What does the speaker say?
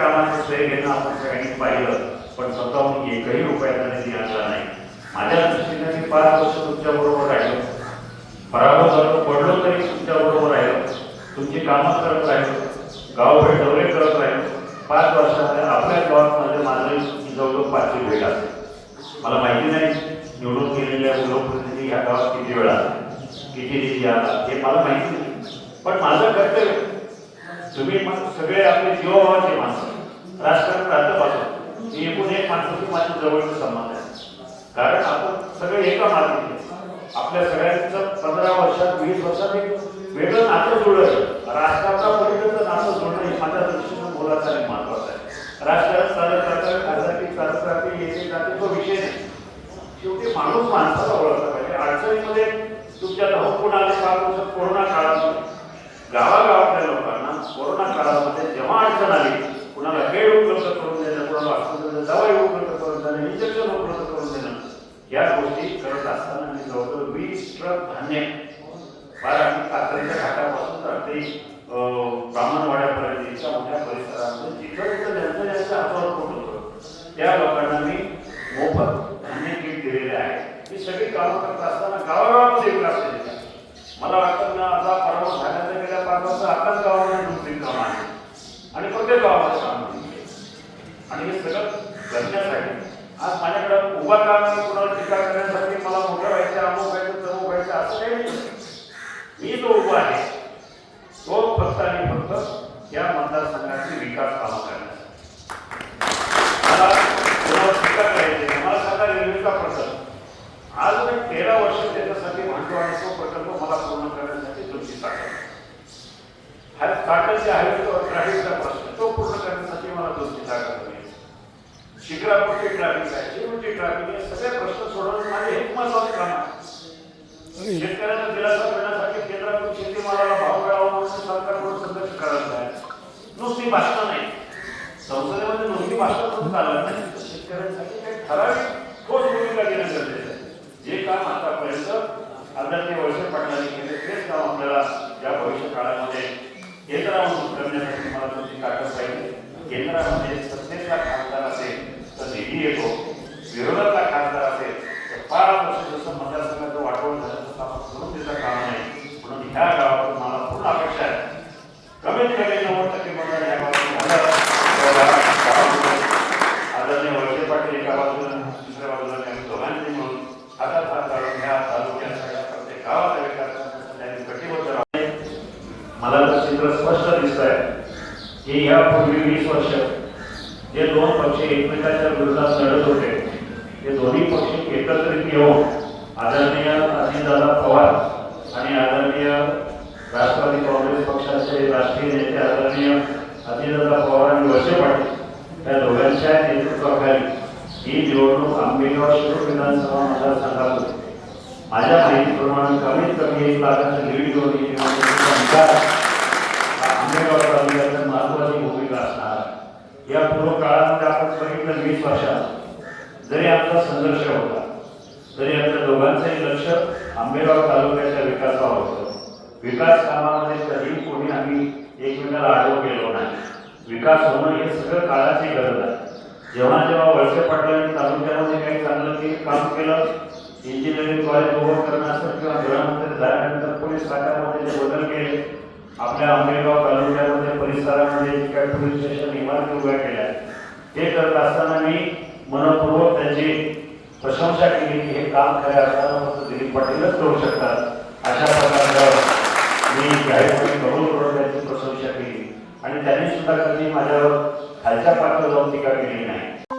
कामाचं श्रेय घेणं आपण सगळ्यांनी पाहिलं पण स्वतःहून एकही उपाय निधी आणला नाही. माझ्या दृष्टीने मी पाच वर्ष तुमच्या बरोबर राहिलो. पराभव झालो पडलो तरी तुमच्या बरोबर राहिलो. तुमची कामं करत राहिलो. गावभेट दौरे करत राहिलो. पाच वर्षात आपल्या गावामध्ये माझं जवळजवळ पाचवी भेट असेल मला माहिती नाही निवडून गेलेल्या लोकप्रतिनिधी या गावात किती वेळा किती निधी आला हे मला माहिती नाही. पण माझं कर्तव्य तुम्ही सगळे आपले जीवाभावाचे माणसं. राजकारण राहतं पासून मी एकूण एक माणसाची माझ्या जवळचं संबंध आहे. कारण आपण सगळे एका मार्गाने आपल्या सगळ्यांचं पंधरा वर्षात वीस वर्षात एक वेगळं नातं जुळलं. राजकारणापर्यंत नातं जोडणं हे माझ्या दृष्टीनं बोलायचं आणि महत्वाचं आहे. राजकारण चालत राहतं खासदारकी चालत राहते येते जाते तो विषय नाही. शेवटी माणूस माणसाला ओळखला पाहिजे. अडचणीमध्ये तुमच्या धावपून हो, आले कोरोना काळामध्ये गावागावातल्या लोकांना कोरोना काळामध्ये जेव्हा अडचण आली कुणाला बेड उपलब्ध करून देणं कुणाला दवा दवाई उपलब्ध करून देणं इंजेक्शन उपलब्ध करून देणं या गोष्टी करत असताना मी जवळजवळ वीस ट्रक धान्य बारा कात्रीच्या घाटापासून तर ते ब्राह्मणवाड्यापर्यंत इतक्या मोठ्या परिसरामध्ये जिथं जिथं ज्यांचं ज्यांच्या हातावर पोट होतं त्या लोकांना मी मोफत धान्य किट दिलेले आहे. ही सगळी कामं करत असताना गावागावामध्ये विकास केलेला आहे मला वाटतं ना आता परवा झाल्याच्या गेल्या पाच वर्ष आपल्याच गावामध्ये दुसरी काम आहे आणि प्रत्येक गावामध्ये काम आहे. आणि हे सगळं करण्यासाठी आज माझ्याकडे उभा काम कुणाला टीका करण्यासाठी मला मोठं व्हायचं अमुक व्हायचं तमुक व्हायचं असं काही नाही मी जो उभा आहे तो फक्त आणि फक्त या मतदारसंघाची विकास कामं करण्यासाठी मला कोणावर टीका करायची नाही. मला सांगा रेल्वेचा प्रकल्प आज मी तेरा वर्ष करतो आणि तो प्रकल्प मला पूर्ण करण्यासाठी तुमची ताकद हा ताकद जे आहे तो ट्रॅफिकचा प्रश्न तो पूर्ण करण्यासाठी मला तुमची ताकद हवी शिखरापूरची ट्रॅफिक आहे. शिरूरची ट्रॅफिक आहे सगळे प्रश्न सोडवून माझे एक महत्वाचं काम आहे. शेतकऱ्यांना दिलासा करण्यासाठी केंद्रातून शेतीमालाला भाव मिळावा म्हणून सरकारकडून संघर्ष करायचा आहे नुसती भाषणं नाही. संसदेमध्ये नुसती भाषण चालत नाही. शेतकऱ्यांसाठी काही ठराविक ठोस भूमिका घेणं गरजेचं आहे जे काम आतापर्यंत आदरणीय वळसे पाटलांनी केले तेच काम आपल्याला या भविष्य काळामध्ये केंद्रामधून करण्यासाठी मला तुमची ताकद पाहिजे केंद्रामध्ये सत्तेचा खासदार असेल तर निधी येतो विरोधातला खासदार असेल तर पाच वर्ष जसं मतदारसंघाचं वाटवून झालं तसं आपण करून देता काम नाही म्हणून ह्या गावातून मला पूर्ण अपेक्षा आहे कमीत कमी नव्वद टक्के मतदान ह्या गावातून झालं तर या गावामध्ये आदरणीय वळसे पाटील एका बाजूला दुसऱ्या बाजूला आम्ही दोघांनी मिळून हातात हात घालून ह्या तालुक्यात सगळ्या प्रत्येक गावाचा विकास करण्यासाठी आम्ही कटिबद्ध राहू मला तर चित्र स्पष्ट दिसत आहे की यापूर्वी वीस वर्ष जे दोन पक्ष एकमेकांच्या विरोधात लढत होते ते दोन्ही पक्ष एकत्रित येऊन आदरणीय अजितदादा पवार आणि आदरणीय राष्ट्रवादी काँग्रेस पक्षाचे राष्ट्रीय नेते आदरणीय अजितदादा पवार आणि वर्षे पाटील या दोघांच्या नेतृत्वाखाली ही निवडणूक आंबेगाव शिरूर विधानसभा मतदारसंघात होती. माझ्या माहितीप्रमाणे कमीत कमी एक लाखाचं लीड घेऊन ही निवडणुकीचा निकाल हा आंबेगाव तालुक्यात महत्वाची भूमिका असणार आहे. या पूर्व काळामध्ये आपण बघितलं वीस वर्षात जरी आमचा संघर्ष होता तरी आमच्या दोघांचंही लक्ष आंबेगाव तालुक्याच्या विकासावर होतं. विकास कामामध्ये कधी कोणी आम्ही एकमेकाला आडवं गेलो नाही. विकास होणं हे सगळं काळाची गरज आहे. जेव्हा जेव्हा वळसे पाटलांनी तालुक्यामध्ये काही चांगलं की काम केलं इंजिनिअरिंग कॉलेज उभं करणं असेल किंवा गृहमंत्री झाल्यानंतर पोलीस खात्यामध्ये जे बदल केले आपल्या आंबेगाव तालुक्यामध्ये परिसरामध्ये काही पोलीस स्टेशन इमारती उभ्या केल्या ते करत असताना मी मनपूर्वक त्यांची प्रशंसा केली की हे काम खऱ्या असताना फक्त दिलीप पाटीलच करू शकतात. अशा प्रकारचं मी जाहीरपणे करून करून त्यांची प्रशंसा केली. आणि त्यांनी सुद्धा कधी माझ्यावर खालच्या पात्र जाऊन टीका केली नाही.